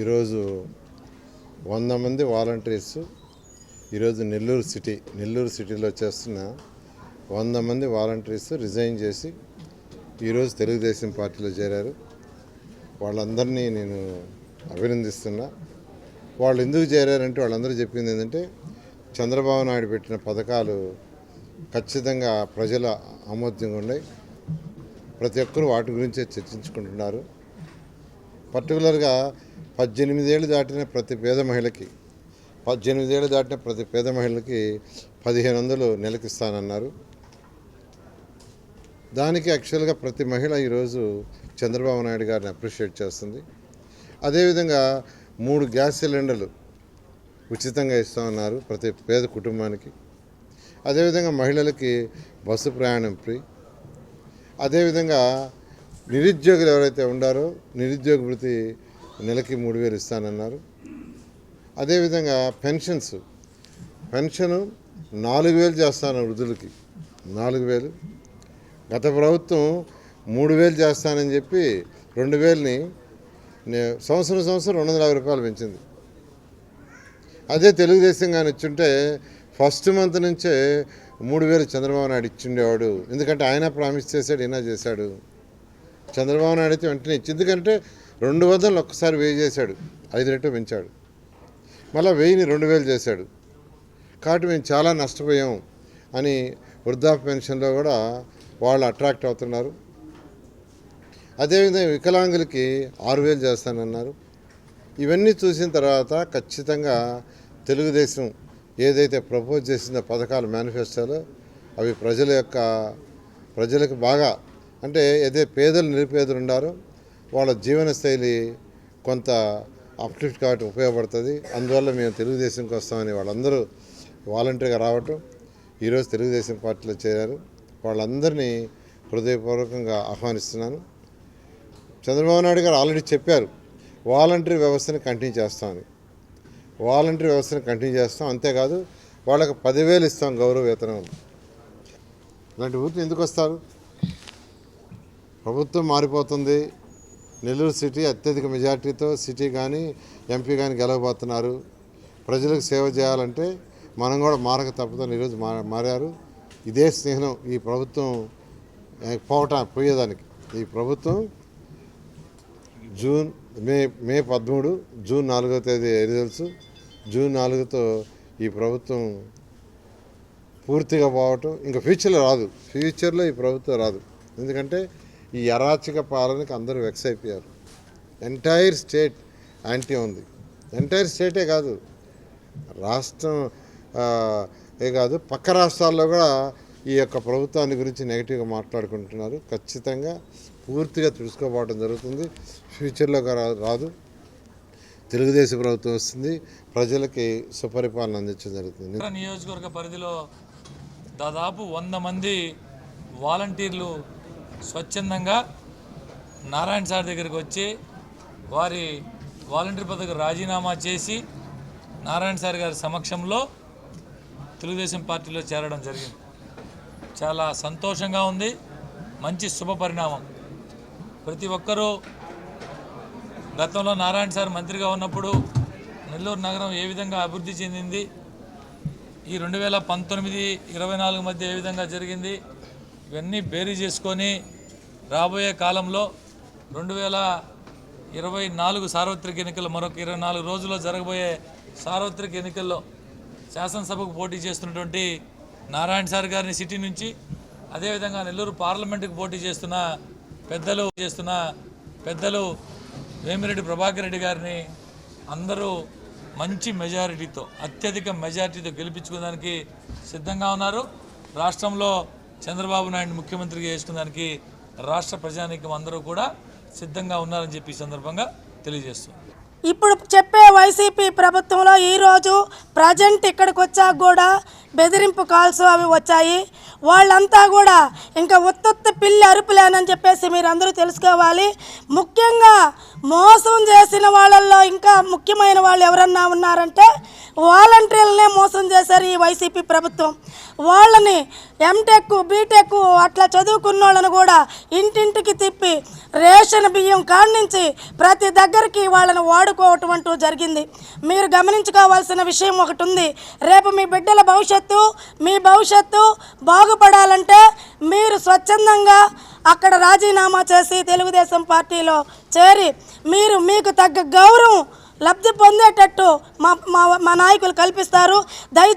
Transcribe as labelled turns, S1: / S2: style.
S1: ఈరోజు వంద మంది వాలంటీర్స్ ఈరోజు నెల్లూరు సిటీ నెల్లూరు సిటీలో చేస్తున్న వంద మంది వాలంటీర్స్ రిజైన్ చేసి ఈరోజు తెలుగుదేశం పార్టీలో చేరారు. వాళ్ళందరినీ నేను అభినందిస్తున్నా. వాళ్ళు ఎందుకు చేరారంటే వాళ్ళందరూ చెప్పింది ఏంటంటే చంద్రబాబు నాయుడు పెట్టిన పథకాలు ఖచ్చితంగా ప్రజల ఆమోద్యంగా ఉన్నాయి. ప్రతి ఒక్కరూ వాటి గురించే చర్చించుకుంటున్నారు. పర్టికులర్గా పద్దెనిమిదేళ్ళు దాటిన ప్రతి పేద మహిళకి పద్దెనిమిదేళ్ళు దాటిన ప్రతి పేద మహిళకి పదిహేను వందలు నెలకిస్తానన్నారు దానికి యాక్చువల్గా ప్రతి మహిళ ఈరోజు చంద్రబాబు నాయుడు గారిని అప్రిషియేట్ చేస్తుంది. అదేవిధంగా మూడు గ్యాస్ సిలిండర్లు ఉచితంగా ఇస్తామన్నారు ప్రతి పేద కుటుంబానికి. అదేవిధంగా మహిళలకి బస్సు ప్రయాణం ఫ్రీ. అదేవిధంగా నిరుద్యోగులు ఎవరైతే ఉండారో నిరుద్యోగ వృత్తి నెలకి మూడు వేలు ఇస్తానన్నారు. అదేవిధంగా పెన్షన్స్ పెన్షను నాలుగు వేలు చేస్తాను వృద్ధులకి నాలుగు వేలు. గత ప్రభుత్వం మూడు వేలు చేస్తానని చెప్పి రెండు వేలని సంవత్సరం సంవత్సరం రెండు వందల యాభై రూపాయలు పెంచింది. అదే తెలుగుదేశం కానీ ఇచ్చుంటే ఫస్ట్ మంత్ నుంచే మూడు వేలు చంద్రబాబు నాయుడు ఇచ్చిండేవాడు. ఎందుకంటే ఆయన ప్రామిస్ చేశాడు ఈయన చేశాడు. చంద్రబాబు నాయుడు అయితే వెంటనే ఇచ్చి ఎందుకంటే రెండు వందలు ఒక్కసారి వెయ్యి చేశాడు ఐదు రెట్లు పెంచాడు. మళ్ళీ వెయ్యిని రెండు వేలు చేశాడు. కాబట్టి మేము చాలా నష్టపోయాం అని వృద్ధాప్య పెన్షన్లో కూడా వాళ్ళు అట్రాక్ట్ అవుతున్నారు. అదేవిధంగా వికలాంగులకి ఆరు వేలు చేస్తానన్నారు. ఇవన్నీ చూసిన తర్వాత ఖచ్చితంగా తెలుగుదేశం ఏదైతే ప్రపోజ్ చేసిందో పథకాలు మేనిఫెస్టోలో అవి ప్రజల యొక్క ప్రజలకు బాగా అంటే ఏదైతే పేదలు నిరుపేదలు ఉన్నారో వాళ్ళ జీవన శైలి కొంత అప్లిఫ్ట్ కాబట్టి ఉపయోగపడుతుంది. అందువల్ల మేము తెలుగుదేశంకి వస్తామని వాళ్ళందరూ వాలంటీర్గా రావటం ఈరోజు తెలుగుదేశం పార్టీలో చేరారు. వాళ్ళందరినీ హృదయపూర్వకంగా ఆహ్వానిస్తున్నాను. చంద్రబాబు నాయుడు గారు ఆల్రెడీ చెప్పారు వాలంటరీ వ్యవస్థని కంటిన్యూ చేస్తామని. వాలంటరీ వ్యవస్థని కంటిన్యూ చేస్తాం అంతేకాదు వాళ్ళకి పదివేలు ఇస్తాం గౌరవ వేతనం. ఇలాంటి ఊరికి ఎందుకు వస్తారు? ప్రభుత్వం మారిపోతుంది. నెల్లూరు సిటీ అత్యధిక మెజార్టీతో సిటీ కానీ ఎంపీ కానీ గెలవబోతున్నారు. ప్రజలకు సేవ చేయాలంటే మనం కూడా మారక తప్పుదని ఈరోజు మారారు. ఇదే స్నేహం ఈ ప్రభుత్వం పోవటం పోవట పోయేదానికి. ఈ ప్రభుత్వం జూన్ మే మే పదమూడు జూన్ నాలుగో తేదీ రిజల్ట్స్ జూన్ నాలుగుతో ఈ ప్రభుత్వం పూర్తిగా పోవటం ఇంకా ఫ్యూచర్లో రాదు. ఫ్యూచర్లో ఈ ప్రభుత్వం రాదు. ఎందుకంటే ఈ అరాచక పాలనకి అందరూ వెక్స్ అయిపోయారు. ఎంటైర్ స్టేట్ యాంటీ ఉంది. ఎంటైర్ స్టేటే కాదు. రాష్ట్రం ఏ కాదు పక్క రాష్ట్రాల్లో కూడా ఈ యొక్క ప్రభుత్వాన్ని గురించి నెగిటివ్గా మాట్లాడుకుంటున్నారు. ఖచ్చితంగా పూర్తిగా తెలుసుకోపోవడం జరుగుతుంది. ఫ్యూచర్లో రా- రాదు. తెలుగుదేశం ప్రభుత్వం వస్తుంది. ప్రజలకి సుపరిపాలన అందించడం జరుగుతుంది.
S2: నియోజకవర్గ పరిధిలో దాదాపు వంద మంది వాలంటీర్లు స్వచ్ఛందంగా నారాయణ సార్ దగ్గరికి వచ్చి వారి వాలంటీర్ పదవికి రాజీనామా చేసి నారాయణ సార్ గారి సమక్షంలో తెలుగుదేశం పార్టీలో చేరడం జరిగింది. చాలా సంతోషంగా ఉంది. మంచి శుభ పరిణామం. ప్రతి ఒక్కరూ గతంలో నారాయణ సార్ మంత్రిగా ఉన్నప్పుడు నెల్లూరు నగరం ఏ విధంగా అభివృద్ధి చెందింది? ఈ రెండు వేల పంతొమ్మిది ఇరవై నాలుగు మధ్య ఏ విధంగా జరిగింది? ఇవన్నీ బేరీ చేసుకొని రాబోయే కాలంలో రెండు వేల ఇరవై నాలుగు సార్వత్రిక ఎన్నికలు మరొక ఇరవై నాలుగు రోజుల్లో జరగబోయే సార్వత్రిక ఎన్నికల్లో శాసనసభకు పోటీ చేస్తున్నటువంటి నారాయణ సార్ గారిని సిటీ నుంచి అదేవిధంగా నెల్లూరు పార్లమెంటుకు పోటీ చేస్తున్న పెద్దలు చేస్తున్న పెద్దలు వేమిరెడ్డి ప్రభాకర్ రెడ్డి గారిని అందరూ మంచి మెజారిటీతో అత్యధిక మెజారిటీతో గెలిపించుకోవడానికి సిద్ధంగా ఉన్నారు. రాష్ట్రంలో చంద్రబాబు నాయుడు ముఖ్యమంత్రిగా చేసుకునేదానికి రాష్ట్ర ప్రజానీకం అందరూ కూడా సిద్ధంగా ఉన్నారని చెప్పి ఈ సందర్భంగా తెలియజేస్తుంది
S3: ఇప్పుడు చెప్పే వైసీపీ ప్రభుత్వంలో ఈరోజు ప్రజెంట్ ఇక్కడికి వచ్చాక కూడా బెదిరింపు కాల్స్ అవి వచ్చాయి. వాళ్ళంతా కూడా ఇంకా ఉత్తత్తి పిల్లి అరుపులేనని చెప్పేసి మీరు అందరూ తెలుసుకోవాలి. ముఖ్యంగా మోసం చేసిన వాళ్ళల్లో ఇంకా ముఖ్యమైన వాళ్ళు ఎవరన్నా ఉన్నారంటే వాలంటీర్లనే మోసం చేశారు ఈ వైసీపీ ప్రభుత్వం. వాళ్ళని ఎంటెక్ బీటెక్ అట్లా చదువుకున్న వాళ్ళని కూడా ఇంటింటికి తిప్పి రేషన్ బియ్యం కాడ్నుంచి ప్రతి దగ్గరికి వాళ్ళని వాడుకోవటం అంటూ జరిగింది. మీరు గమనించుకోవాల్సిన విషయం ఒకటి ఉంది రేపు మీ బిడ్డల భవిష్యత్తు మీ భవిష్యత్తు బాగుపడాలంటే మీరు స్వచ్ఛందంగా అక్కడ రాజీనామా చేసి తెలుగుదేశం పార్టీలో చేరి మీరు మీకు తగ్గ గౌరవం లబ్ధి పొందేటట్టు మా మా మా నాయకులు కల్పిస్తారు. దయచేసి